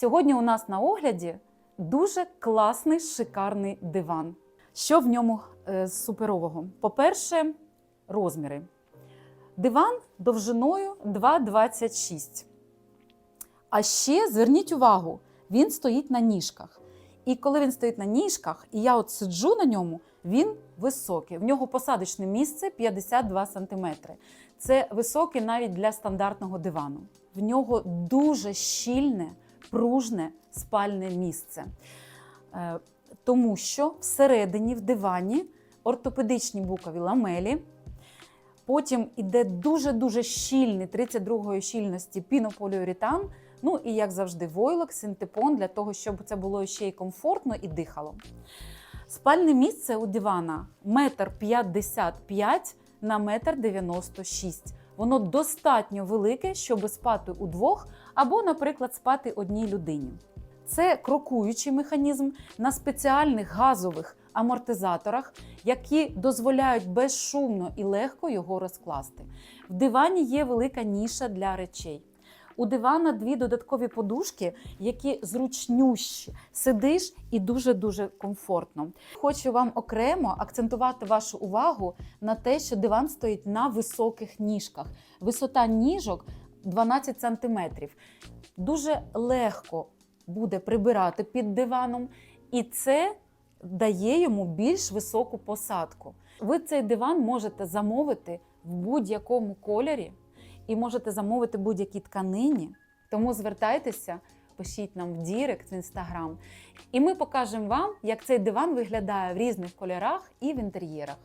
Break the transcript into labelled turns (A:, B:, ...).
A: Сьогодні у нас на огляді дуже класний шикарний диван. Що в ньому е, з суперового? По-перше, розміри. Диван довжиною 2,26. А ще зверніть увагу, він стоїть на ніжках. І коли він стоїть на ніжках, і я от сиджу на ньому, він високий. В нього посадочне місце 52 см. Це високий навіть для стандартного дивану. В нього дуже щільне, пружне спальне місце. Е, Тому що всередині в дивані ортопедичні букові ламелі. Потім іде дуже-дуже щільний 32-ї щільності пінополіуретан. Ну і як завжди, войлок, синтепон для того, щоб це було ще й комфортно і дихало. Спальне місце у дивана 1,55 на 1,96 м. Воно достатньо велике, щоб спати удвох або, наприклад, спати одній людині. Це крокуючий механізм на спеціальних газових амортизаторах, які дозволяють безшумно і легко його розкласти. В дивані є велика ніша для речей. У дивана дві додаткові подушки, які зручнющі. Сидиш і дуже-дуже комфортно. Хочу вам окремо акцентувати вашу увагу на те, що диван стоїть на високих ніжках. Висота ніжок 12 см. Дуже легко буде прибирати під диваном, і це дає йому більш високу посадку. Ви цей диван можете замовити в будь-якому кольорі і можете замовити будь-які тканині. Тому звертайтеся, пишіть нам в Дірект, в інстаграм, і ми покажемо вам, як цей диван виглядає в різних кольорах і в інтер'єрах.